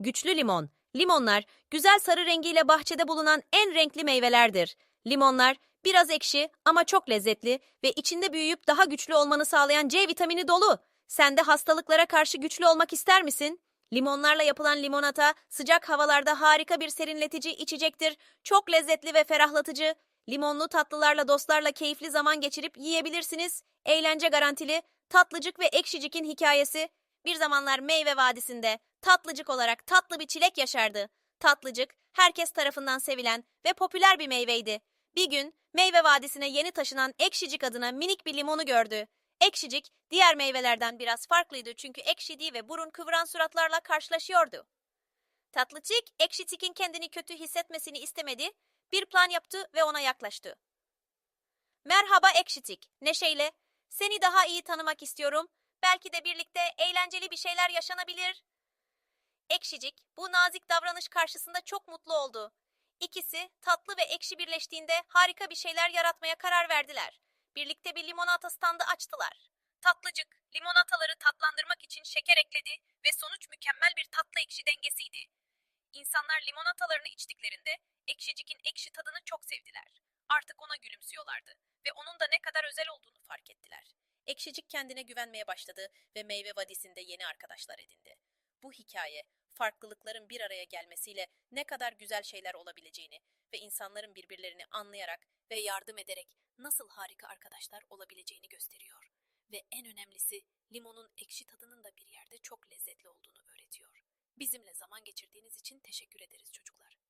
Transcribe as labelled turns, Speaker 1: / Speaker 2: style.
Speaker 1: Güçlü limon. Limonlar, güzel sarı rengiyle bahçede bulunan en renkli meyvelerdir. Limonlar, biraz ekşi ama çok lezzetli ve içinde büyüyüp daha güçlü olmanı sağlayan C vitamini dolu. Sen de hastalıklara karşı güçlü olmak ister misin? Limonlarla yapılan limonata, sıcak havalarda harika bir serinletici içecektir. Çok lezzetli ve ferahlatıcı. Limonlu tatlılarla dostlarla keyifli zaman geçirip yiyebilirsiniz. Eğlence garantili, tatlıcık ve ekşicik'in hikayesi. Bir zamanlar meyve vadisinde tatlıcık olarak tatlı bir çilek yaşardı. Tatlıcık, herkes tarafından sevilen ve popüler bir meyveydi. Bir gün meyve vadisine yeni taşınan Ekşicik adına minik bir limonu gördü. Ekşicik, diğer meyvelerden biraz farklıydı çünkü ekşidiği ve burun kıvıran suratlarla karşılaşıyordu. Tatlıcık, Ekşicik'in kendini kötü hissetmesini istemedi, bir plan yaptı ve ona yaklaştı. Merhaba Ekşicik, neşeyle. Seni daha iyi tanımak istiyorum. Belki de birlikte eğlenceli bir şeyler yaşanabilir. Ekşicik bu nazik davranış karşısında çok mutlu oldu. İkisi tatlı ve ekşi birleştiğinde harika bir şeyler yaratmaya karar verdiler. Birlikte bir limonata standı açtılar. Tatlıcık limonataları tatlandırmak için şeker ekledi ve sonuç mükemmel bir tatlı ekşi dengesiydi. İnsanlar limonatalarını içtiklerinde ekşicik'in ekşi tadını çok sevdiler. Artık ona gülümsüyorlardı ve onun da ne kadar özel olduğunu fark ettiler. Ekşicik kendine güvenmeye başladı ve meyve vadisinde yeni arkadaşlar edindi. Bu hikaye, farklılıkların bir araya gelmesiyle ne kadar güzel şeyler olabileceğini ve insanların birbirlerini anlayarak ve yardım ederek nasıl harika arkadaşlar olabileceğini gösteriyor. Ve en önemlisi limonun ekşi tadının da bir yerde çok lezzetli olduğunu öğretiyor. Bizimle zaman geçirdiğiniz için teşekkür ederiz çocuklar.